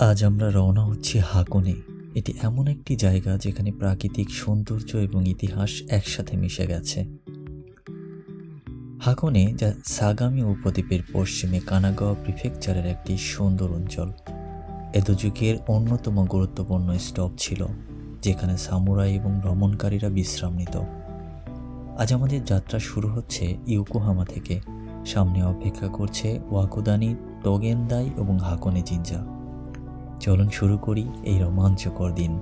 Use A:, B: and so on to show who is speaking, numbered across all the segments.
A: আজ আমরা রওনা হচ্ছি হাকুনে এটি এমন একটি জায়গা যেখানে প্রাকৃতিক সৌন্দর্য এবং ইতিহাস একসাথে মিশে গেছে। হাকনে যা সাগামি উপদ্বীপের পশ্চিমে কানাগাওয়া প্রিফেকচারের একটি সুন্দর অঞ্চল। এদো যুগের অন্যতম গুরুত্বপূর্ণ স্টপ ছিল, যেখানে সামুরাই এবং ভ্রমণকারীরা বিশ্রাম নিত আজ আমাদের যাত্রা শুরু হচ্ছে ইউকোহামা থেকে। সামনে অপেক্ষা করছে ওয়াকুদানি তোগেনদাই এবং হাকনে জিঞ্জা চলুন শুরু করি এই রোমাঞ্চকর দিন।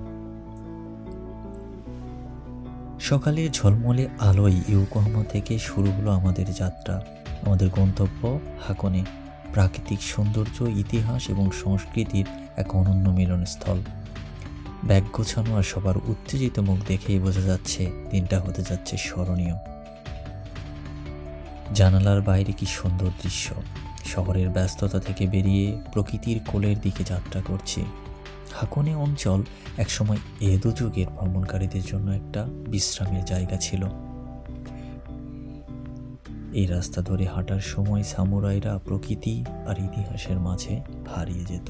A: সকালের ঝলমলে আলোয় ইউকোহামা থেকে শুরু হলো আমাদের যাত্রা, আমাদের গন্তব্য হাকনে। প্রাকৃতিক সৌন্দর্য, ইতিহাস এবং সংস্কৃতির এক অনন্য মিলনস্থল। ব্যাগ গোছানো আর সবার উত্তেজিত মুখ দেখেই বোঝা যাচ্ছে দিনটা হতে যাচ্ছে স্মরণীয়। জানালার বাইরে কি সুন্দর দৃশ্য। শহরের ব্যস্ততা থেকে বেরিয়ে প্রকৃতির কোলের দিকে যাত্রা করছি। হাকনে অঞ্চল একসময় এদো যুগের ভ্রমণকারীদের জন্য একটা বিশ্রামের জায়গা ছিল। এই রাস্তা ধরে হাঁটার সময় সামুরাইরা প্রকৃতি আর ইতিহাসের মাঝে হারিয়ে যেত।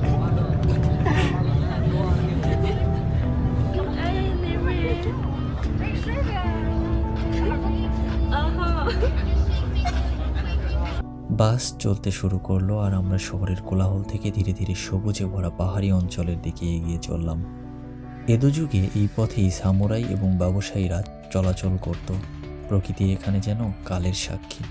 A: বাস চলতে শুরু করল আর আমরা শহরের কোলাহল থেকে ধীরে ধীরে সবুজে ভরা পাহাড়ি অঞ্চলের দিকে এগিয়ে চললাম। এদো যুগে এই পথেই সামুরাই এবং ব্যবসায়ীরা চলাচল করত। প্রকৃতি এখানে যেন কালের সাক্ষী।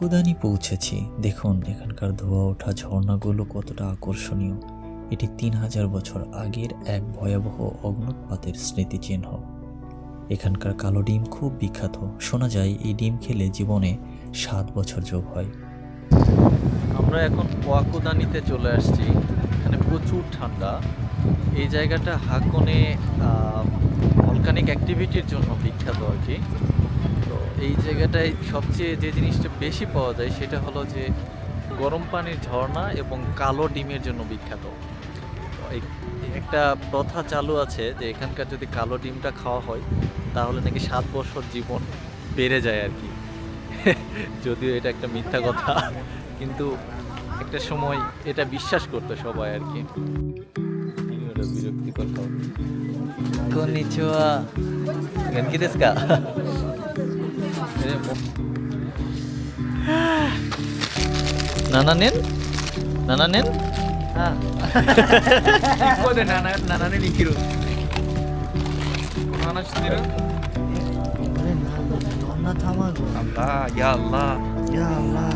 A: ওয়াকুদানি পৌঁছেছি। দেখুন, এখানকার ধোয়া ওঠা ঝর্ণাগুলো কতটা আকর্ষণীয়। এটি তিন হাজার বছর আগের এক ভয়াবহ অগ্নুৎপাতের স্মৃতিচিহ্ন। এখানকার কালো ডিম খুব বিখ্যাত। শোনা যায়, এই ডিম খেলে জীবনে সাত বছর যোগ হয়।
B: আমরা এখন ওয়াকুদানিতে চলে আসছি। এখানে প্রচুর ঠান্ডা। এই জায়গাটা হাকনে ভলকানিক অ্যাক্টিভিটির জন্য বিখ্যাত আর কি। এই জায়গাটায় সবচেয়ে যে জিনিসটা বেশি পাওয়া যায় সেটা হলো যে গরম পানির ঝর্ণা এবং কালো ডিমের জন্য বিখ্যাত। একটা প্রথা চালু আছে যে এখানকার যদি কালো ডিমটা খাওয়া হয় তাহলে নাকি সাত বছর জীবন বেড়ে যায় আর কি। যদিও এটা একটা মিথ্যা কথা কিন্তু একটা সময় এটা বিশ্বাস করতো সবাই আর কি। বিরক্তিকর
A: গেনকি দেশ কা
B: নানা নেন নানা নেন
C: নানা নেন ইকিরো নানা
B: সিদ্দিরা Allah tamam. Allah ya Allah. Ya Allah.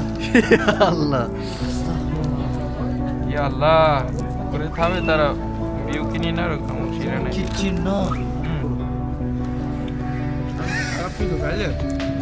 B: ya Allah. Ya Allah.
C: Buraya tabi tara biyukini ne rakamın şeyine. Kitchen no. Hmm. Kapıyı
B: da geldi.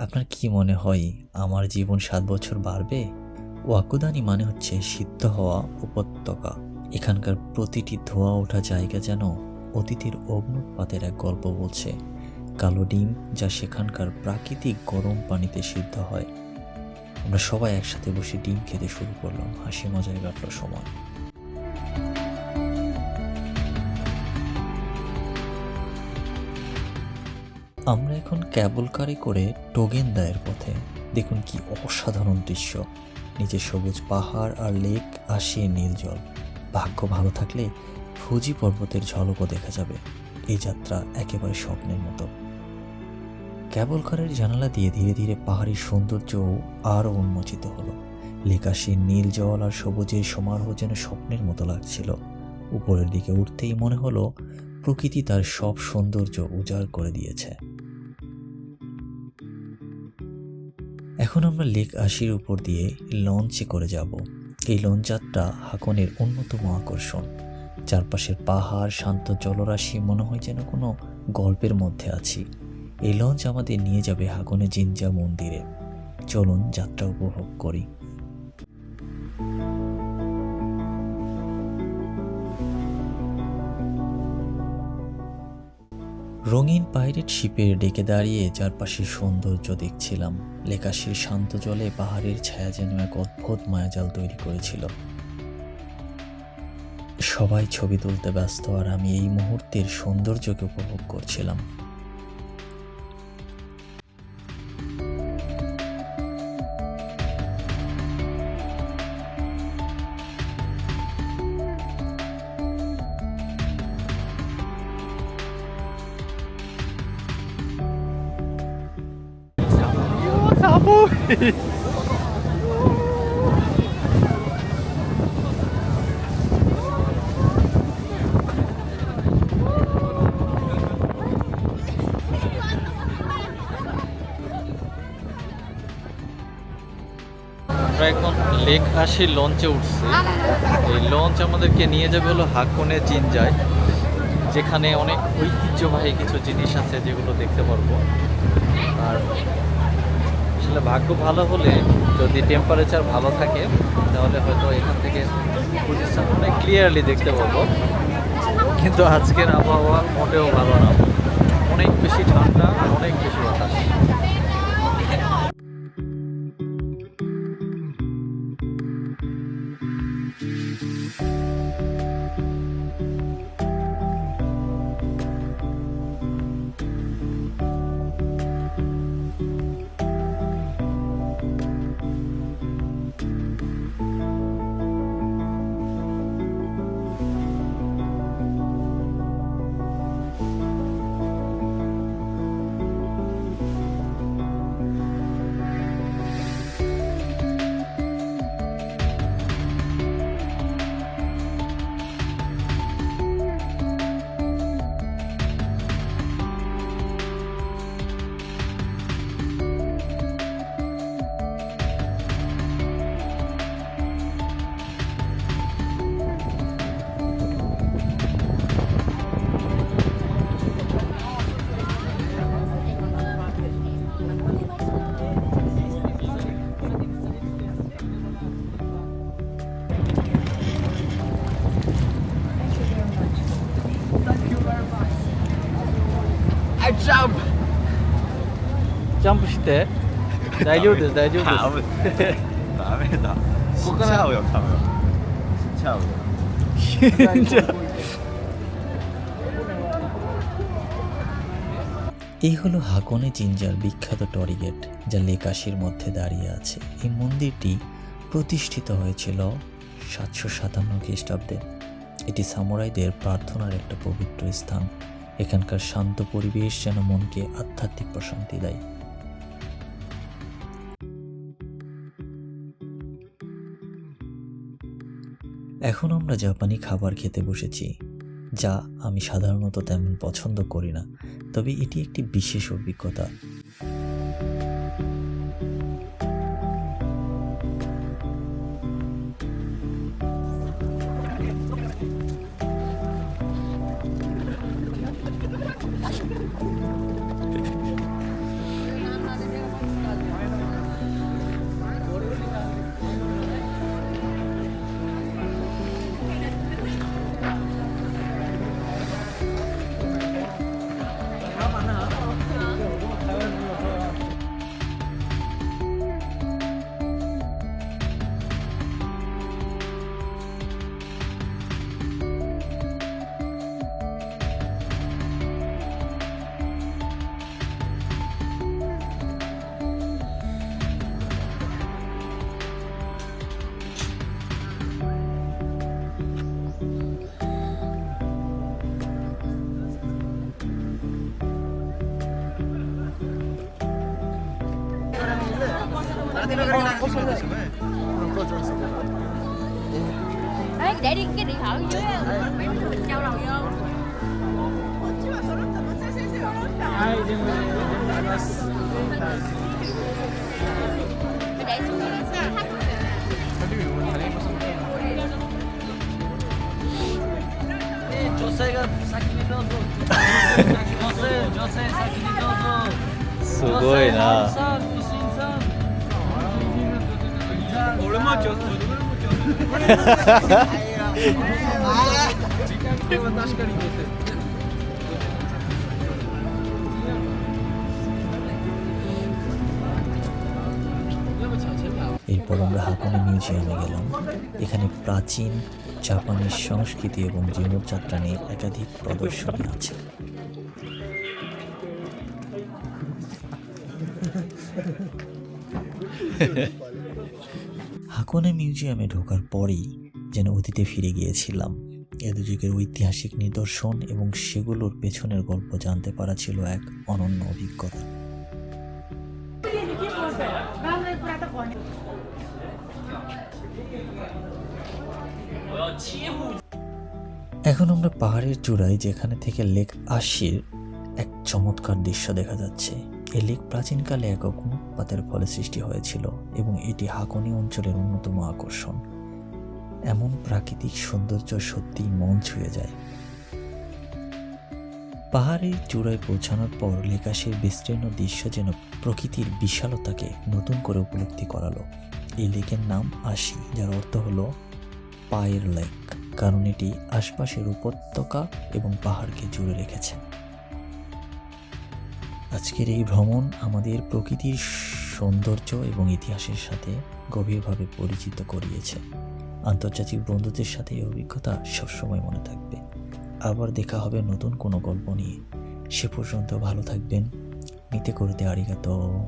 A: আপনার কি মনে হয় আমার জীবন সাত বছর বাড়বে? ওয়াকুদানি মানে হচ্ছে সিদ্ধ হওয়া উপত্যকা। এখানকার প্রতিটি ধোয়া ওঠা জায়গা যেন অতীতের অগ্নুৎপাতের এক গল্প বলছে। কালো ডিম যা সেখানকার প্রাকৃতিক গরম পানিতে সিদ্ধ হয়। আমরা সবাই একসাথে বসে ডিম খেতে শুরু করলাম। হাসি মজায় কাটল সময়। আমরা এখন ক্যাবল কারে করে টোগেন দায়ের পথে। দেখুন কি অসাধারণ দৃশ্য। নিচে সবুজ পাহাড় আর লেক আসিয়ে নীল জল। ভাগ্য ভালো থাকলে ফুজি পর্বতের ঝলকও দেখা যাবে। এই যাত্রা একেবারে স্বপ্নের মতো। ক্যাবল কারের জানালা দিয়ে ধীরে ধীরে পাহাড়ের সৌন্দর্য আরও উন্মোচিত হলো। লেকাশির নীল জল আর সবুজের সমারোহ যেন স্বপ্নের মতো লাগছিল। উপরের দিকে উঠতেই মনে হলো প্রকৃতি তার সব সৌন্দর্য উজাড় করে দিয়েছে। এখন আমরা লেক আশির উপর দিয়ে লঞ্চে করে যাব। এই লঞ্চ যাত্রা হাকনের অন্যতম আকর্ষণ। চারপাশের পাহাড়, শান্ত জলরাশি, মনে হয় যেন কোনো গল্পের মধ্যে আছি। এই লঞ্চ আমাদের নিয়ে যাবে হাকনে জিনজা মন্দিরে। চলুন যাত্রা উপভোগ করি। রঙিন পাইরেট শিপের ডেকে দাঁড়িয়ে চারপাশের সৌন্দর্য দেখছিলাম। লেকাশির শান্ত জলে পাহাড়ের ছায়া যেন এক অদ্ভুত মায়াজাল তৈরি করেছিল। সবাই ছবি তুলতে ব্যস্ত আর আমি এই মুহূর্তের সৌন্দর্যকে উপভোগ করছিলাম।
B: আমরা এখন লেক আশি লঞ্চে উঠছি। এই লঞ্চ আমাদেরকে নিয়ে যাবে হলো হাকনে জিনজায় যেখানে অনেক ঐতিহ্যবাহী কিছু জিনিস আছে যেগুলো দেখতে পারব। আর আসলে ভাগ্য ভালো হলে যদি টেম্পারেচার ভালো থাকে, তাহলে হয়তো এখান থেকে পজিশন অনেক ক্লিয়ারলি দেখতে পাবো। কিন্তু আজকের আবহাওয়া মোটেও ভালো না। অনেক বেশি ঠান্ডা, অনেক বেশি বাতাস।
D: jump!
B: ジャンプして大丈夫です大丈夫です
E: ダメダメだ死んじゃうよ多分死んじゃうよ
A: এই হলো হাকনে জিঞ্জার বিখ্যাত টরিগেট যা লেকাশির মধ্যে দাঁড়িয়ে আছে এই মন্দিরটি প্রতিষ্ঠিত হয়েছিল সাতশো সাতান্ন খ্রিস্টাব্দে এটি সামুরাইদের প্রার্থনার একটা পবিত্র স্থান এখানকার শান্ত পরিবেশ যেন মনকে আধ্যাত্মিক প্রশান্তি দেয়। এখন আমরা জাপানি খাবার খেতে বসেছি, যা আমি সাধারণত তেমন পছন্দ করি না, তবে এটি একটি বিশেষ অভিজ্ঞতা।
F: Để đi cái điện thoại dưới mấy mình nhau đầu vô để xuống
B: Jose が先にどうぞ。Jose、Jose 先にどうぞ。
A: すごいな。এরপর আমরা হাকনে মিউজিয়ামে গেলাম। এখানে প্রাচীন জাপানিজ সংস্কৃতি এবং জীবনযাত্রা নিয়ে একাধিক প্রদর্শনী আছে। হাকনে মিউজিয়ামে ঢোকার পরেই যেন অতীতে ফিরে গিয়েছিলাম। এদু যুগের ঐতিহাসিক নিদর্শন এবং সেগুলোর পেছনের গল্প জানতে পারা ছিল এক অনন্য অভিজ্ঞতা। এখন আমরা পাহাড়ের চূড়ায় যেখানে থেকে লেক আশির এক চমৎকার দৃশ্য দেখা যাচ্ছে। এই লেক প্রাচীনকালে এক অগ্নুৎপাতের ফলে সৃষ্টি হয়েছিল এবং এটি হাকনি অঞ্চলের অন্যতম আকর্ষণ। এমন প্রাকৃতিক সৌন্দর্য সত্যিই মন ছুঁয়ে যায়। পাহাড়ের চূড়ায় পৌঁছানোর পর লেকাশের বিস্তীর্ণ দৃশ্য যেন প্রকৃতির বিশালতাকে নতুন করে উপলব্ধি করালো। এই লেকের নাম আশি, যার অর্থ হলো পায়ের লেক, কারণ এটি আশপাশের উপত্যকা এবং পাহাড়কে জুড়ে রেখেছে। আজকের এই ভ্রমণ আমাদের প্রকৃতির সৌন্দর্য এবং ইতিহাসের সাথে গভীরভাবে পরিচিত করিয়েছে। আন্তর্জাতিক বন্ধুদের সাথে এই অভিজ্ঞতা সবসময় মনে থাকবে। আবার দেখা হবে নতুন কোনো গল্প নিয়ে। সে পর্যন্ত ভালো থাকবেন। নিতে করতে আরিগাতো।